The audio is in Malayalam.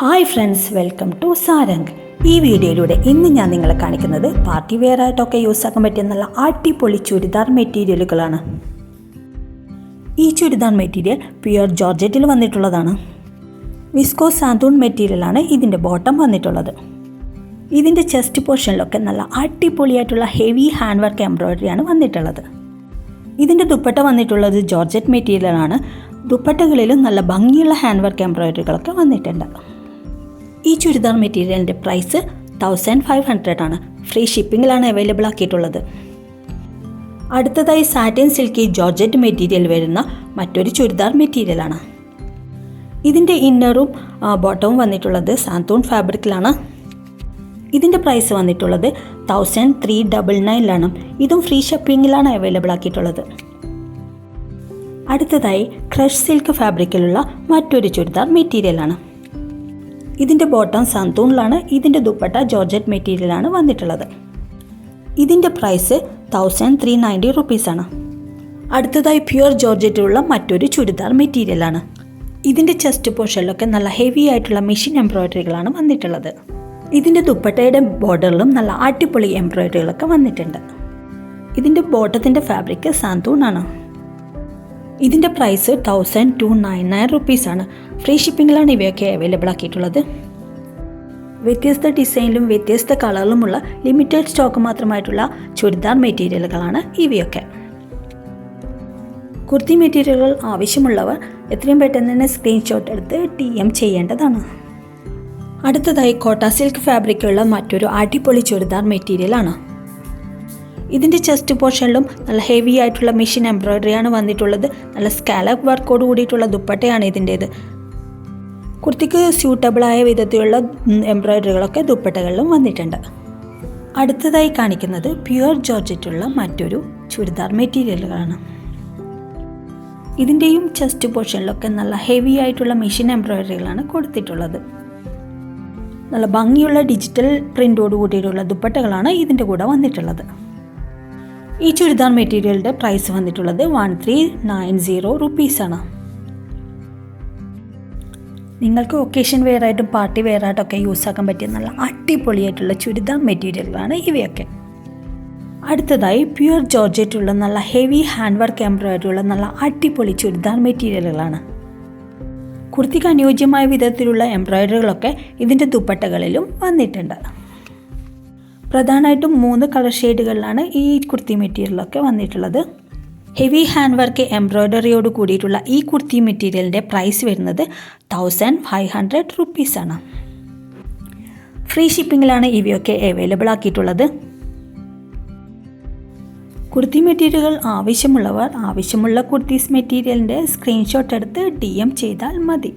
Hi friends welcome to Sarang ഈ വീഡിയോയിലൂടെ ഇന്ന് ഞാൻ നിങ്ങളെ കാണിക്കുന്നത് പാർട്ടി വെയർ ആയിട്ടൊക്കെ യൂസ് ആക്കാൻ പറ്റിയ നല്ല അടിപൊളി ചുരിദാർ മെറ്റീരിയലുകളാണ്. ഈ ചുരിദാർ മെറ്റീരിയൽ പ്യുർ ജോർജറ്റിൽ വന്നിട്ടുള്ളതാണ്. വിസ്കോ സാന്തൂൺ മെറ്റീരിയലാണ് ഇതിന്റെ ബോട്ടം വന്നിട്ടുള്ളത്. ഇതിന്റെ ചെസ്റ്റ് പോർഷനിലൊക്കെ നല്ല അടിപൊളിയായിട്ടുള്ള ഹെവി ഹാൻഡ് വർക്ക് എംബ്രോയിഡറിയാണ് വന്നിട്ടുള്ളത്. ഇതിന്റെ ദുപ്പട്ട വന്നിട്ടുള്ളത് ജോർജറ്റ് മെറ്റീരിയലാണ്. ദുപ്പട്ടകളിലും നല്ല ഭംഗിയുള്ള ഹാൻഡ് വർക്ക് എംബ്രോയ്ഡറികളൊക്കെ വന്നിട്ടുണ്ട്. ഈ ചുരിദാർ മെറ്റീരിയലിന്റെ പ്രൈസ് തൗസൻഡ് ഫൈവ് ഹൺഡ്രഡ് ആണ്. ഫ്രീ ഷിപ്പിങ്ങിലാണ് അവൈലബിൾ ആക്കിയിട്ടുള്ളത്. അടുത്തതായി സാറ്റിൻ സിൽക്കി ജോർജറ്റ് മെറ്റീരിയൽ വരുന്ന മറ്റൊരു ചുരിദാർ മെറ്റീരിയലാണ് ഇതിന്റെ ഇന്നറും ബോട്ടവും വന്നിട്ടുള്ളത് സാന്തൂൺ ഫാബ്രിക്കിലാണ് ഇതിന്റെ പ്രൈസ് വന്നിട്ടുള്ളത് തൗസൻഡ് ത്രീ ഡബിൾ നയനിലാണ് ഇതും ഫ്രീ ഷിപ്പിങ്ങിലാണ് അവൈലബിൾ ആക്കിയിട്ടുള്ളത്. അടുത്തതായി ക്രഷ് സിൽക്ക് ഫാബ്രിക്കിലുള്ള മറ്റൊരു ചുരിദാർ മെറ്റീരിയലാണ് ഇതിന്റെ ബോട്ടം സന്തൂണിലാണ് ഇതിന്റെ ദുപ്പട്ട ജോർജറ്റ് മെറ്റീരിയലാണ് വന്നിട്ടുള്ളത്. ഇതിന്റെ പ്രൈസ് തൗസൻഡ് ത്രീ നയന്റി റുപ്പീസാണ് അടുത്തതായി പ്യുവർ ജോർജറ്റിലുള്ള മറ്റൊരു ചുരിദാർ മെറ്റീരിയലാണ് ഇതിന്റെ ചെസ്റ്റ് പോർഷനിലൊക്കെ നല്ല ഹെവി ആയിട്ടുള്ള മെഷീൻ എംബ്രോയിഡറികളാണ് വന്നിട്ടുള്ളത്. ഇതിന്റെ ദുപ്പട്ടയുടെ ബോർഡറിലും നല്ല അടിപൊളി എംബ്രോയിഡറികളൊക്കെ വന്നിട്ടുണ്ട്. ഇതിന്റെ ബോട്ടത്തിന്റെ ഫാബ്രിക് സാന്തൂണാണ്. ഇതിന്റെ price thousand two nine nine റുപ്പീസാണ് ഫ്രീ ഷിപ്പിങ്ങിലാണ് ഇവയൊക്കെ അവൈലബിൾ ആക്കിയിട്ടുള്ളത്. വ്യത്യസ്ത ഡിസൈനിലും വ്യത്യസ്ത കളറിലുമുള്ള ലിമിറ്റഡ് സ്റ്റോക്ക് മാത്രമായിട്ടുള്ള ചുരിദാർ മെറ്റീരിയലുകളാണ് ഇവയൊക്കെ. കുർത്തി മെറ്റീരിയലുകൾ ആവശ്യമുള്ളവർ എത്രയും പെട്ടെന്ന് തന്നെ സ്ക്രീൻഷോട്ട് എടുത്ത് ടി എം ചെയ്യേണ്ടതാണ്. അടുത്തതായി കോട്ട സിൽക്ക് ഫാബ്രിക്കുള്ള മറ്റൊരു അടിപൊളി ചുരിദാർ മെറ്റീരിയലാണ്. ഇതിന്റെ ചെസ്റ്റ് പോർഷനിലും നല്ല ഹെവി ആയിട്ടുള്ള മെഷീൻ എംബ്രോയിഡറിയാണ് വന്നിട്ടുള്ളത്. നല്ല സ്കാലപ്പ് വർക്കോട് കൂടിയിട്ടുള്ള ദുപ്പട്ടയാണ് ഇതിന്റേത്. കുർത്തിക്ക് സ്യൂട്ടബിളായ വിധത്തിലുള്ള എംബ്രോയ്ഡറികളൊക്കെ ദുപ്പട്ടകളിലും വന്നിട്ടുണ്ട്. അടുത്തതായി കാണിക്കുന്നത് പ്യുവർ ജോർജറ്റുള്ള മറ്റൊരു ചുരിദാർ മെറ്റീരിയലുകളാണ്. ഇതിന്റെയും ചെസ്റ്റ് പോർഷനിലൊക്കെ നല്ല ഹെവി ആയിട്ടുള്ള മെഷീൻ എംബ്രോയ്ഡറികളാണ് കൊടുത്തിട്ടുള്ളത്. നല്ല ഭംഗിയുള്ള ഡിജിറ്റൽ പ്രിന്റോട് കൂടിയിട്ടുള്ള ദുപ്പട്ടകളാണ് ഇതിന്റെ കൂടെ വന്നിട്ടുള്ളത്. ഈ ചുരിദാർ മെറ്റീരിയലിന്റെ പ്രൈസ് വന്നിട്ടുള്ളത് വൺ ത്രീ നയൻ സീറോ റുപ്പീസാണ്. നിങ്ങൾക്ക് ഒക്കേഷൻ വെയർ ആയിട്ടും പാർട്ടി വെയർ ആയിട്ടൊക്കെ യൂസ് ആക്കാൻ പറ്റിയ നല്ല അടിപൊളിയായിട്ടുള്ള ചുരിദാർ മെറ്റീരിയലുകളാണ് ഇവയൊക്കെ. അടുത്തതായി പ്യുർ ജോർജറ്റുള്ള നല്ല ഹെവി ഹാൻഡ് വർക്ക് എംബ്രോയിഡറിയുള്ള നല്ല അടിപൊളി ചുരിദാർ മെറ്റീരിയലുകളാണ്. കുർത്തിക്ക് അനുയോജ്യമായ വിധത്തിലുള്ള എംബ്രോയിഡറികളൊക്കെ ഇതിന്റെ ദുപ്പട്ടകളിലും വന്നിട്ടുണ്ട്. പ്രധാനമായിട്ടും മൂന്ന് കളർ ഷെയ്ഡുകളിലാണ് ഈ കുർത്തി മെറ്റീരിയലൊക്കെ വന്നിട്ടുള്ളത്. ഹെവി ഹാൻഡ് വർക്ക് എംബ്രോയ്ഡറിയോട് കൂടിയിട്ടുള്ള ഈ കുർത്തി മെറ്റീരിയലിന്റെ പ്രൈസ് വരുന്നത് തൗസൻഡ് ഫൈവ് ഹൺഡ്രഡ് റുപ്പീസാണ് ഫ്രീ ഷിപ്പിങ്ങിലാണ് ഇവയൊക്കെ അവൈലബിൾ ആക്കിയിട്ടുള്ളത്. കുർത്തി മെറ്റീരിയലുകൾ ആവശ്യമുള്ളവർ ആവശ്യമുള്ള കുർത്തീസ് മെറ്റീരിയലിന്റെ സ്ക്രീൻഷോട്ട് എടുത്ത് ഡി എം ചെയ്താൽ മതി.